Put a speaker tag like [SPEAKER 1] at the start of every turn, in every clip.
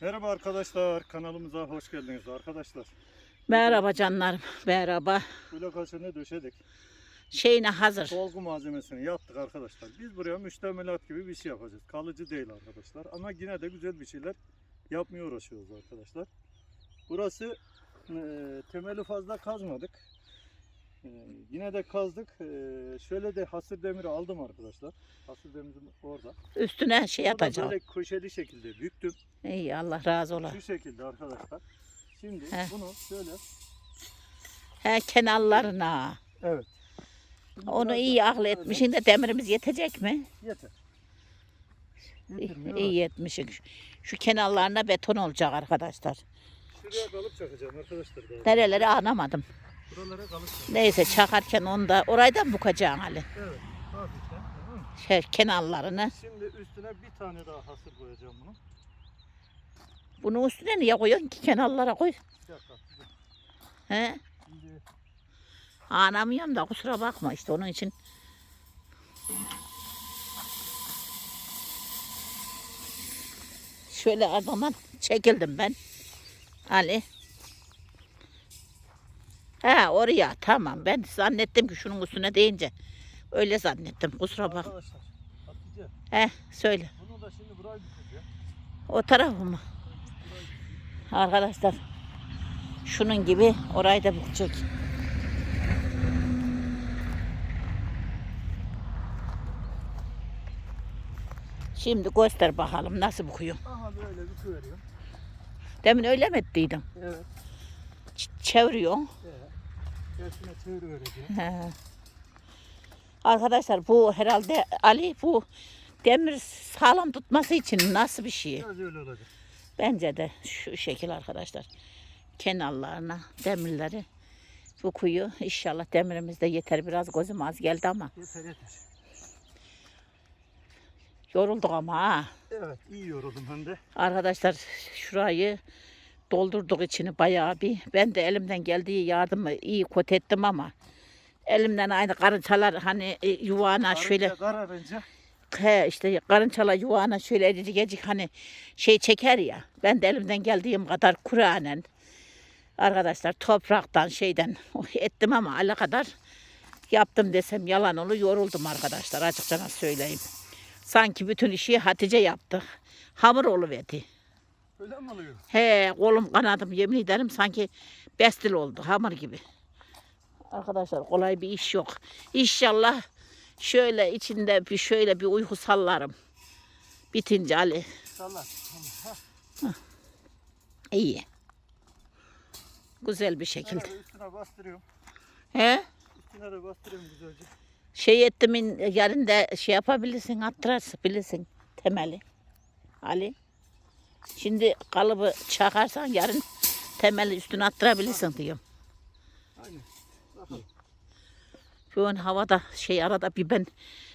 [SPEAKER 1] Merhaba arkadaşlar, kanalımıza hoş geldiniz arkadaşlar.
[SPEAKER 2] Merhaba canlarım. Merhaba.
[SPEAKER 1] Bu lokasyonu döşedik.
[SPEAKER 2] Şeyine hazır.
[SPEAKER 1] Dolgu malzemesini yaptık arkadaşlar. Biz buraya müştemilat gibi bir şey yapacağız. Kalıcı değil arkadaşlar. Ama yine de güzel bir şeyler yapmaya uğraşıyoruz arkadaşlar. Burası e, temeli fazla kazmadık. E, yine de kazdık. E, şöyle de hasır demiri aldım arkadaşlar. Hasır demirim orada.
[SPEAKER 2] Üstüne şey
[SPEAKER 1] Onu da
[SPEAKER 2] atacağım.
[SPEAKER 1] Böyle köşeli şekilde büktüm.
[SPEAKER 2] İyi Allah razı ola.
[SPEAKER 1] Şu şekilde arkadaşlar. Şimdi
[SPEAKER 2] Heh.
[SPEAKER 1] bunu şöyle
[SPEAKER 2] He kenarlarına.
[SPEAKER 1] Evet.
[SPEAKER 2] Onu iyi akıl etmişsin de demirimiz yetecek mi?
[SPEAKER 1] Yeter.
[SPEAKER 2] İyi,
[SPEAKER 1] Yetermiyor.
[SPEAKER 2] iyi yetmişsin. Şu kenarlarına beton olacak arkadaşlar.
[SPEAKER 1] Şuraya kalıp çakacağım arkadaşlar. galiba.
[SPEAKER 2] Nereleri anlamadım.
[SPEAKER 1] Buralara.
[SPEAKER 2] Neyse çakarken onu da orayı da mı bukacaksın Ali?
[SPEAKER 1] Evet. Hafiften. Tamam mı?
[SPEAKER 2] Şey, kenarlarını.
[SPEAKER 1] Şimdi üstüne bir tane daha hasır koyacağım bunu.
[SPEAKER 2] Bunun üstüne niye koyuyorsun ki kenarlara koy?
[SPEAKER 1] Bir dakika.
[SPEAKER 2] He?
[SPEAKER 1] Şimdi
[SPEAKER 2] da kusura bakma işte onun için. Şöyle ardından çekildim ben. Ali. He oraya tamam ben zannettim ki şunun üstüne deyince. Öyle zannettim kusura bak.
[SPEAKER 1] arkadaşlar. Hatice
[SPEAKER 2] He söyle.
[SPEAKER 1] bunu da şimdi buraya bükeceğim.
[SPEAKER 2] O tarafı mı? Arkadaşlar şunun gibi orayı da bükecek. Şimdi göster bakalım nasıl büküyor.
[SPEAKER 1] Aha böyle büküveriyorum.
[SPEAKER 2] Demin öyle mi ettiydin?
[SPEAKER 1] Evet.
[SPEAKER 2] Ç- çeviriyorsun.
[SPEAKER 1] Evet. Tersine.
[SPEAKER 2] He. Arkadaşlar bu herhalde Ali bu demir sağlam tutması için nasıl bir şey?
[SPEAKER 1] Biraz öyle olacak.
[SPEAKER 2] Bence de şu şekil arkadaşlar. Kenarlarına demirleri bu kuyu inşallah demirimiz de yeter. Biraz gözüm az geldi ama
[SPEAKER 1] Yeter yeter.
[SPEAKER 2] yorulduk ama ha.
[SPEAKER 1] Evet iyi yoruldum hem de.
[SPEAKER 2] Arkadaşlar şurayı doldurduk içini bayağı bir. Ben de elimden geldiği yardımı iyi kot ettim ama elimden aynı karıncalar hani e, yuvana şöyle
[SPEAKER 1] Karınca kararınca
[SPEAKER 2] He işte karıncalar yuvana şöyle ecik ecik hani şey çeker ya. Ben de elimden geldiğim kadar Kur'anen arkadaşlar topraktan şeyden ettim ama ala kadar yaptım desem yalan olur yoruldum arkadaşlar açıkça söyleyeyim. Sanki bütün işi Hatice yaptı. Hamur oluverdi.
[SPEAKER 1] Öyle mi oluyor?
[SPEAKER 2] He kolum kanadım yemin ederim sanki bestil oldu hamur gibi. Arkadaşlar kolay bir iş yok. İnşallah şöyle içinde bir şöyle bir uyku sallarım. Bitince Ali
[SPEAKER 1] Sallar.
[SPEAKER 2] iyi. Güzel bir şekilde.
[SPEAKER 1] Şöyle üstüne bastırıyorum.
[SPEAKER 2] He?
[SPEAKER 1] Üstüne de bastırıyorum güzelce.
[SPEAKER 2] Şey ettimin yarın da şey yapabilirsin attırarsın bilirsin temeli. Ali. Şimdi kalıbı çakarsan yarın temeli üstüne attırabilirsin diyorum.
[SPEAKER 1] Aynen. Bakalım.
[SPEAKER 2] Şu an havada şey arada bir ben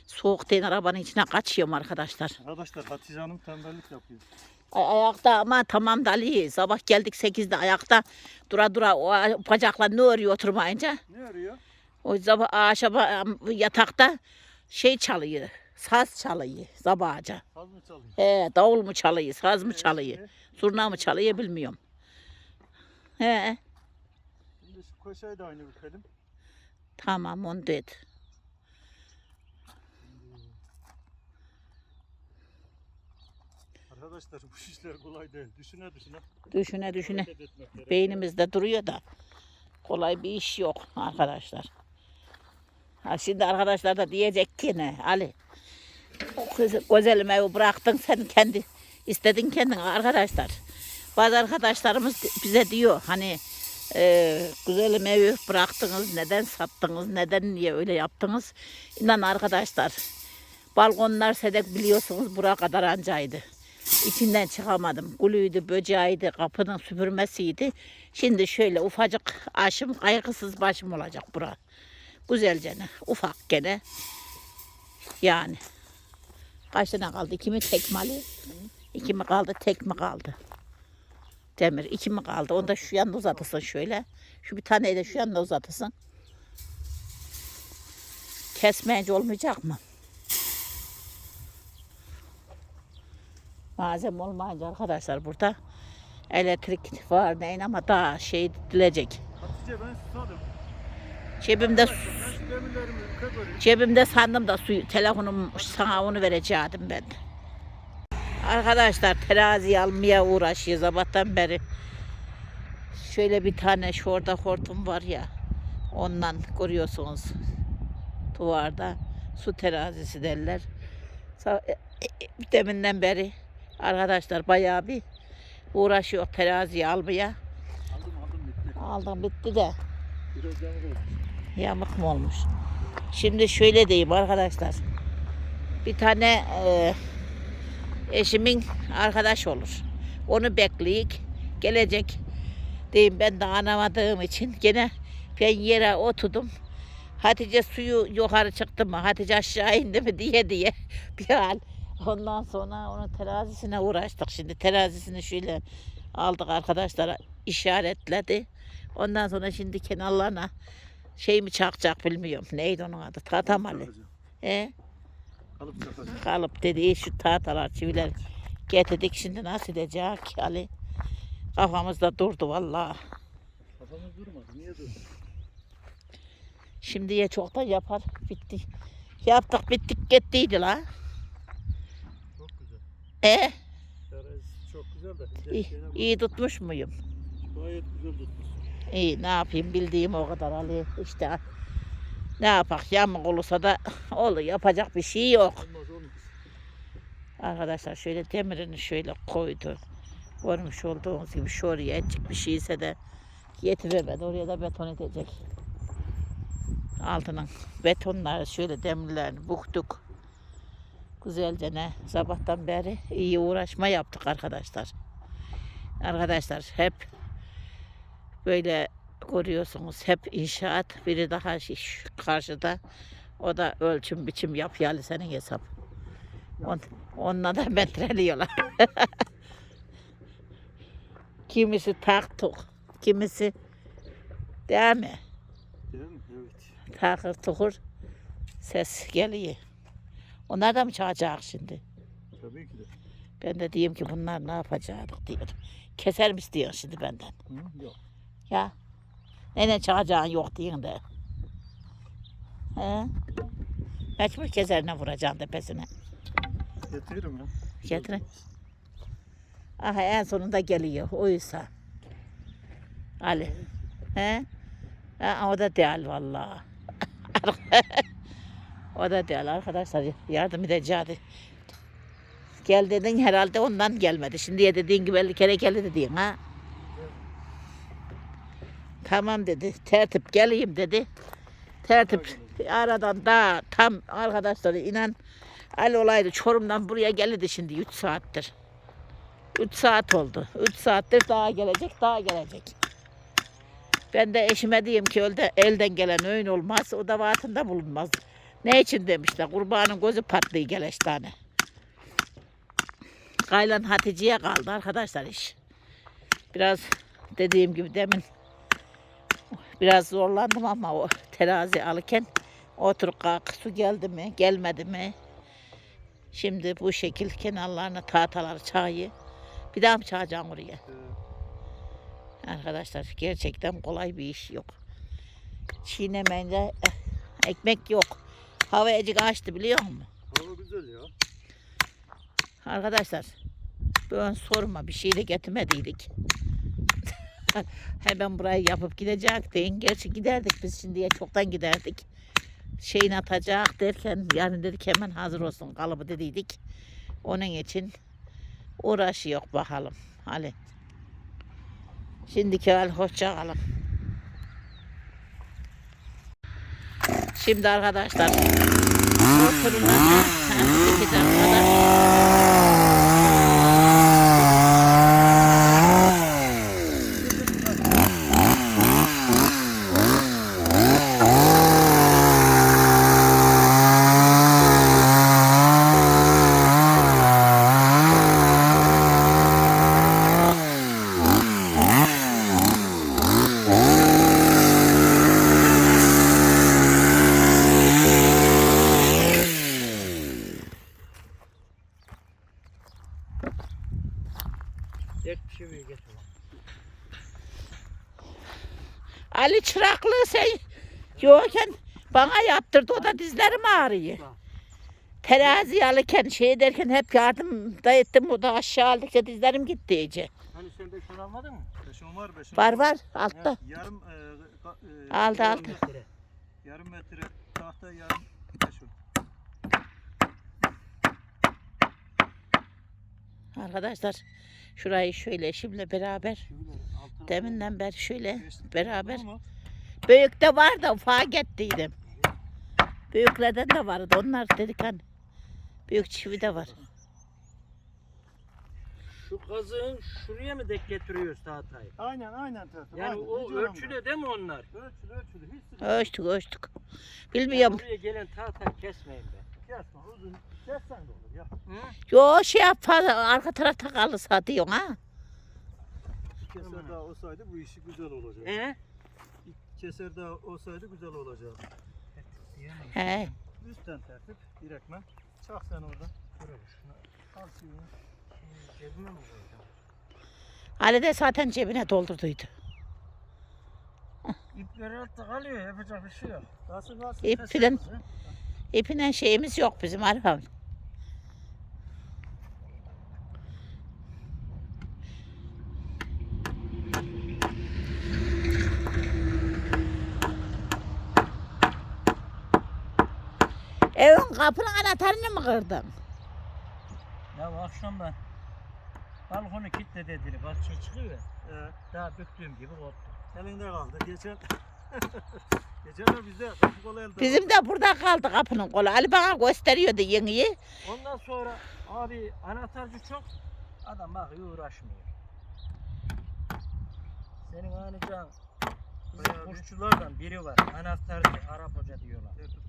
[SPEAKER 2] soğuk değil arabanın içine kaçıyorum arkadaşlar.
[SPEAKER 1] Arkadaşlar Hatice Hanım tembellik yapıyor.
[SPEAKER 2] Ay- ayakta ama tamam da Ali. Sabah geldik 8'de ayakta dura dura o bacaklar ne örüyor oturmayınca.
[SPEAKER 1] Ne arıyor?
[SPEAKER 2] O sabah aşağı yatakta şey çalıyor. Saz çalıyor sabahca.
[SPEAKER 1] Saz mı çalıyor?
[SPEAKER 2] He davul mu çalıyor, saz mı çalıyor, zurna mı çalıyor bilmiyorum. He
[SPEAKER 1] şimdi şu koşayı da aynı bükelim.
[SPEAKER 2] tamam onu da et.
[SPEAKER 1] Arkadaşlar bu işler kolay değil. Düşüne düşüne.
[SPEAKER 2] Düşüne düşüne.
[SPEAKER 1] hareket etmek gerekiyor.
[SPEAKER 2] beynimizde duruyor da kolay bir iş yok arkadaşlar. Ha şimdi arkadaşlar da diyecek ki ne Ali güzelim evi bıraktın sen kendi istedin kendin arkadaşlar. Bazı arkadaşlarımız bize diyor hani e, güzelim evi bıraktınız neden sattınız neden niye öyle yaptınız. İnan arkadaşlar balkonlar sedek biliyorsunuz buraya kadar ancaydı. İçinden çıkamadım. Gülüydü, böceğiydi, kapının süpürmesiydi. Şimdi şöyle ufacık aşım, kaygısız başım olacak bura. Güzelce ne, ufak gene. Yani. Kaç tane kaldı? İki mi tek mi Ali? İki mi kaldı, tek mi kaldı? Demir, iki mi kaldı? Onu da şu yanda uzatırsın şöyle. Şu bir taneyi de şu yanda uzatırsın. Kesmeyince olmayacak mı? Malzeme olmayınca arkadaşlar burada elektrik var neyin ama daha şey dilecek.
[SPEAKER 1] Hatice ben susadım.
[SPEAKER 2] Cebimde. Cebimde sandım da suyu, telefonum sana onu verecektim ben. Arkadaşlar terazi almaya uğraşıyor sabahtan beri. Şöyle bir tane şurada hortum var ya. Ondan görüyorsunuz. Duvarda su terazisi derler. E- e- Deminden beri arkadaşlar bayağı bir uğraşıyor teraziyi almaya.
[SPEAKER 1] Aldım aldım bitti.
[SPEAKER 2] Aldım bitti de
[SPEAKER 1] Oldu.
[SPEAKER 2] Yamuk mu olmuş? Şimdi şöyle diyeyim arkadaşlar. Bir tane e, eşimin arkadaş olur. Onu bekleyik. Gelecek. Diyeyim ben de anlamadığım için gene ben yere oturdum. Hatice suyu yukarı çıktı mı? Hatice aşağı indi mi diye diye bir hal. Ondan sonra onun terazisine uğraştık. Şimdi terazisini şöyle aldık arkadaşlara işaretledi. Ondan sonra şimdi kenarlarına şey mi çakacak bilmiyorum. Neydi onun adı? Tatamalı.
[SPEAKER 1] Çakacağım.
[SPEAKER 2] E,
[SPEAKER 1] Kalıp çakacağım.
[SPEAKER 2] kalıp dediği şu tahtalar çiviler getirdik. Şimdi nasıl edecek Ali? Kafamızda durdu vallahi.
[SPEAKER 1] Kafamız durmadı. Niye durdu?
[SPEAKER 2] Şimdiye çoktan yapar. Bitti. Yaptık bittik gittiydi la.
[SPEAKER 1] Çok güzel.
[SPEAKER 2] E,
[SPEAKER 1] Terazisi çok güzel de.
[SPEAKER 2] iyi, iyi tutmuş muyum?
[SPEAKER 1] Gayet güzel tutmuş.
[SPEAKER 2] İyi ne yapayım bildiğim o kadar Ali. İşte ne yapak yamuk olursa da olur yapacak bir şey yok. Arkadaşlar şöyle demirini şöyle koydu. Görmüş olduğunuz gibi şuraya etcik bir şeyse de getiremedi. Oraya da beton edecek. Altının betonları şöyle demirlerini buktuk. Güzelce ne sabahtan beri iyi uğraşma yaptık arkadaşlar. Arkadaşlar hep böyle görüyorsunuz hep inşaat biri daha şu karşıda o da ölçüm biçim yapıyor Ali senin hesap. On, onunla da metreliyorlar. kimisi taktuk, kimisi değil mi?
[SPEAKER 1] Değil mi? Evet.
[SPEAKER 2] Takır tukur ses geliyor. Onlar da mı çalacak şimdi?
[SPEAKER 1] Tabii ki de.
[SPEAKER 2] Ben de diyeyim ki bunlar ne yapacak diyorum. Keser mi istiyorsun şimdi benden?
[SPEAKER 1] Hı? Yok.
[SPEAKER 2] Ya. Nene çalacağın yok diyorsun de. He? Mecbur keserine vuracaksın tepesine.
[SPEAKER 1] Getiririm ya.
[SPEAKER 2] Getirin. Aha en sonunda geliyor. Oysa. Ali. He? Ha, o da değil vallahi. o da değil arkadaşlar. Yardım edeceğiz. Gel dedin herhalde ondan gelmedi. Şimdiye dediğin gibi 50 kere geldi dediğin ha. Tamam dedi. Tertip geleyim dedi. Tertip aradan da tam arkadaşlar inan Ali olaydı Çorum'dan buraya geldi şimdi 3 saattir. 3 saat oldu. 3 saattir daha gelecek, daha gelecek. Ben de eşime diyeyim ki elde, elden gelen öğün olmaz, o da vaatında bulunmaz. Ne için demişler, kurbanın gözü patlıyor geleş tane. Kaylan Hatice'ye kaldı arkadaşlar iş. Biraz dediğim gibi demin biraz zorlandım ama o terazi alırken otur kalk su geldi mi gelmedi mi Şimdi bu şekil kenarlarına tahtalar çayı. Bir daha mı çağıracaksın oraya? Arkadaşlar gerçekten kolay bir iş yok. Çiğnemeyince eh, ekmek yok. Hava ecik açtı biliyor musun?
[SPEAKER 1] hava güzel ya.
[SPEAKER 2] Arkadaşlar ben sorma bir şey de getirmediydik. Hemen burayı yapıp gidecektin. Gerçi giderdik biz şimdiye çoktan giderdik. Şeyini atacak derken yani dedik hemen hazır olsun kalıbı dediydik. Onun için uğraşıyor bakalım. Hadi. Şimdiki hal hoşça kalın. Şimdi arkadaşlar oturun. İki dakikada bana yaptırdı o da dizlerim ağrıyor. Terazi alırken şey derken hep yardım da ettim o da aşağı aldıkça dizlerim gitti iyice.
[SPEAKER 3] Hani sen beş on almadın mı?
[SPEAKER 1] Beşon var beşon.
[SPEAKER 2] Var var altta.
[SPEAKER 1] Yarım e, ka- e,
[SPEAKER 2] Aldı,
[SPEAKER 1] yarım
[SPEAKER 2] aldı.
[SPEAKER 1] metre- Yarım metre tahta yarım beşon.
[SPEAKER 2] Arkadaşlar şurayı şöyle eşimle beraber deminden beri şöyle beraber.
[SPEAKER 1] Oldu mu?
[SPEAKER 2] Büyük de var da ufağa gittiydim. Büyüklerden de vardı onlar dedik hani. Büyük çivi de var.
[SPEAKER 3] Şu kazığın şuraya mı dek getiriyoruz tahtayı?
[SPEAKER 1] Aynen aynen tertip.
[SPEAKER 3] Yani
[SPEAKER 1] aynen.
[SPEAKER 3] o
[SPEAKER 1] önemli
[SPEAKER 3] ölçüde değil mi onlar?
[SPEAKER 1] değil. Ölçülü ölçülü. Hiç sıkıntı
[SPEAKER 2] Ölçtük ölçtük. Bilmiyorum.
[SPEAKER 3] buraya gelen tahtayı kesmeyin be.
[SPEAKER 1] Kesme uzun. Kessen de olur ya.
[SPEAKER 3] Hı?
[SPEAKER 2] Yo şey yap fazla arka tarafta kalırsa diyorsun ha.
[SPEAKER 1] Keser daha olsaydı bu işi güzel olacak.
[SPEAKER 3] Ee?
[SPEAKER 1] Keser daha olsaydı güzel olacak.
[SPEAKER 2] He.
[SPEAKER 1] Üstten tertip. Direktmen. Çak sen orada. Al suyunu.
[SPEAKER 3] Cebime mi koyacağım?
[SPEAKER 2] Ali de zaten cebine doldurduydu.
[SPEAKER 3] İpleri altta kalıyor yapacak bir şey yok.
[SPEAKER 1] Nasıl nasıl?
[SPEAKER 2] İp filan-
[SPEAKER 1] kızı.
[SPEAKER 2] İpinen şeyimiz yok bizim arabamız. Evin kapının anahtarını mı kırdın?
[SPEAKER 3] Ya akşam ben balkonu kilitle dediler. Bahçeye çıkıyor ya.
[SPEAKER 1] Ee,
[SPEAKER 3] Daha büktüğüm gibi koptu.
[SPEAKER 1] elinde kaldı. Geçen Geçen de bizde kapı kolu elde.
[SPEAKER 2] Bizim de burada kaldı kapının kolu. Ali bana gösteriyordu yengeyi.
[SPEAKER 3] Ondan sonra abi anahtarcı çok adam bakıyor uğraşmıyor. Senin anlayacağın bizim kuşçulardan biri var. Anahtarcı Arap hoca diyorlar.
[SPEAKER 1] Sökülüyor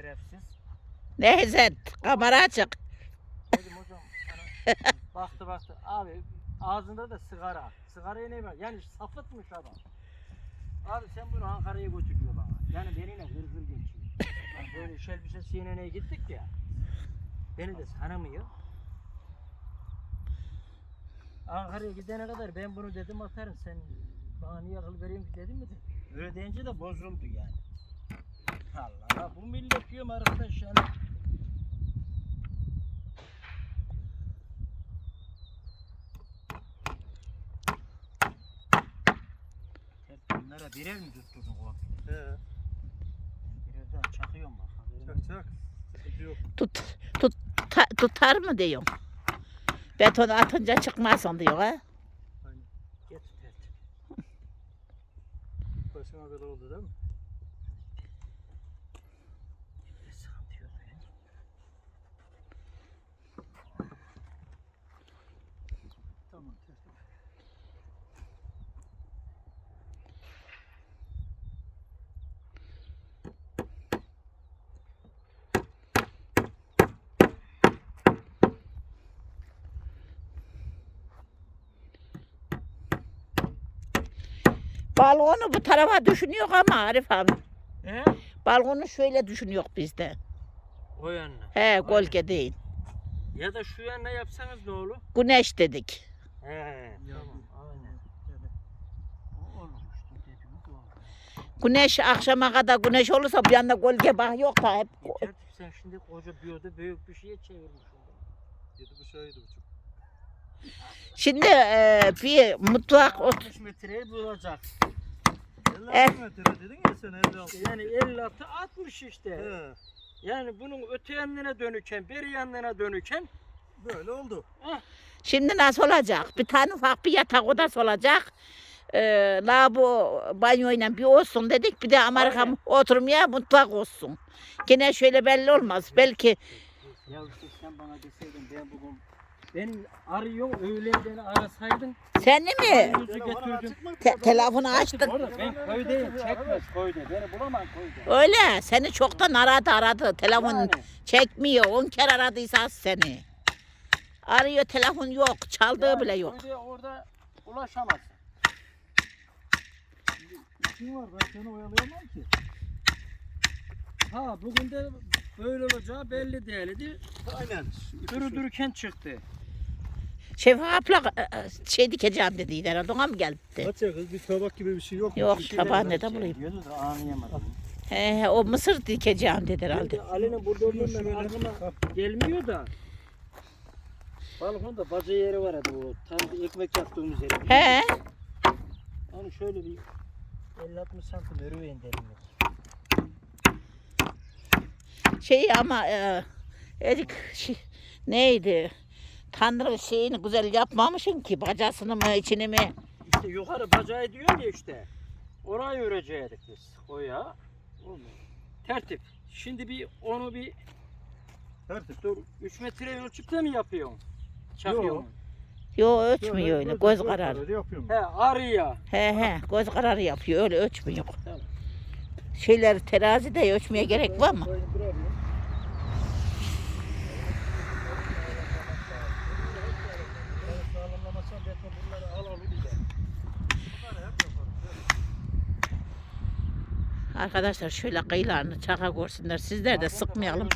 [SPEAKER 3] Şerefsiz.
[SPEAKER 2] Neyse kamera açık.
[SPEAKER 3] Dedim hocam ana- baktı baktı abi ağzında da sigara. Sigaraya ne var? Yani sapıtmış adam. Abi sen bunu Ankara'ya götür diyor bana. Yani benimle hır hır geçiyor. Yani böyle Şelbise CNN'e gittik ya. Beni de tanımıyor. Ankara'ya gidene kadar ben bunu dedim atarım sen bana niye akıl vereyim ki dedim mi? de. Öyle deyince de bozuldu yani. Allah Allah bu millet diyorum arkadaş yani. Hep bunlara birer mi tutturdun komple?
[SPEAKER 1] He.
[SPEAKER 3] Birazdan çakıyorum bak.
[SPEAKER 1] Çak çak. Yok.
[SPEAKER 2] Tut, tut, ta- tutar mı diyorsun? Betonu atınca çıkmasın diyor ha.
[SPEAKER 3] Getir tertip.
[SPEAKER 1] Başıma böyle oldu değil mi?
[SPEAKER 3] Bir sıkıntı yok ya.
[SPEAKER 1] Tamam. tertip.
[SPEAKER 2] Balkonu bu tarafa düşünüyor ama Arif abi.
[SPEAKER 3] He?
[SPEAKER 2] Balkonu şöyle düşünüyor bizde.
[SPEAKER 3] O yanına.
[SPEAKER 2] He gölge değil.
[SPEAKER 3] Ya da şu yanına yapsanız ne olur?
[SPEAKER 2] Güneş dedik.
[SPEAKER 3] He. Tamam. Aynen. O olur işte dediğimiz o.
[SPEAKER 2] Güneş akşama kadar güneş olursa bir yanda gölge bak yok da hep.
[SPEAKER 3] Tertip sen şimdi koca biyoda büyük bir şeye çevirmişsin.
[SPEAKER 1] Yedi buçuğa yedi buçuk.
[SPEAKER 2] Şimdi e, bir mutfak ot-
[SPEAKER 3] 60 metreyi bulacak.
[SPEAKER 1] 56
[SPEAKER 2] Eh.
[SPEAKER 1] metre dedin ya sen 56.
[SPEAKER 3] Yani 56 60 işte.
[SPEAKER 1] He.
[SPEAKER 3] Yani bunun öte yanına dönüken, beri yanına dönüken
[SPEAKER 1] Böyle oldu.
[SPEAKER 2] Şimdi nasıl olacak? Bir tane ufak bir yatak odası olacak. E, lavabo banyoyla bir olsun dedik. Bir de Amerika
[SPEAKER 3] Aynen.
[SPEAKER 2] oturmaya mutfak olsun. Gene şöyle belli olmaz. Belki
[SPEAKER 3] Ya işte sen bana deseydin ben bugün benim arıyorum öğlen beni arasaydın
[SPEAKER 2] seni mi?
[SPEAKER 3] yüzü getirdim.
[SPEAKER 2] Te- telefonu açtın.
[SPEAKER 3] Orada ben köydeyim çekmez köyde beni bulamam köyde.
[SPEAKER 2] Öyle. Seni çoktan aradı aradı. Telefon
[SPEAKER 3] Yani,
[SPEAKER 2] çekmiyor. On kere aradıysa seni. Arıyor telefon yok. Çaldığı
[SPEAKER 3] yani
[SPEAKER 2] bile yok.
[SPEAKER 3] Köyde orada ulaşamazsın.
[SPEAKER 1] İşin var ben seni oyalayamam ki.
[SPEAKER 3] Ha bugün de böyle olacağı belli değildi.
[SPEAKER 1] Aynen.
[SPEAKER 3] Duru dururken çıktı.
[SPEAKER 2] Şeffafla e, e, şey dikeceğim dediydi herhalde ona mı geldi?
[SPEAKER 1] Kaç ya kız bir tabak gibi bir şey yok mu?
[SPEAKER 2] Yok
[SPEAKER 3] şeyler
[SPEAKER 2] tabağı nerede
[SPEAKER 3] şey
[SPEAKER 2] bulayım?
[SPEAKER 3] diyordu da anlayamadım.
[SPEAKER 2] He, he, o mısır dikeceğim dedi
[SPEAKER 3] Ben
[SPEAKER 2] herhalde.
[SPEAKER 3] de Ali'nin burada olduğundan
[SPEAKER 1] şöyle-
[SPEAKER 3] aklıma gelmiyor da. Balkonda baca yeri var hadi o tam ekmek yaptığımız yer.
[SPEAKER 2] He,
[SPEAKER 3] Onu şöyle bir 50-60 santim örüveyin dedim.
[SPEAKER 2] şey ama e, erik şey, neydi? Tanrı şeyini güzel yapmamışsın ki bacasını mı içini mi?
[SPEAKER 3] İşte yukarı bacağı diyor ya işte. Orayı örecektik biz. O ya. Olmuyor. Tertip. Şimdi bir onu bir
[SPEAKER 1] Tertip.
[SPEAKER 3] dur 3 metre ölçüpte mi yapıyorsun? Çakıyorsun.
[SPEAKER 2] Yo ölçmüyor öyle göz kararı.
[SPEAKER 3] He arıya.
[SPEAKER 2] He he göz kararı yapıyor öyle ölçmüyor.
[SPEAKER 3] Tamam.
[SPEAKER 2] Şeyler terazide ölçmeye gerek var mı?
[SPEAKER 1] Koyun duralım. Yani sağlamlamasam beton bunları al al bir de. Bunları hep yaparız.
[SPEAKER 2] Arkadaşlar şöyle kıyılarını çaka görsünler. Sizler de sıkmayalım.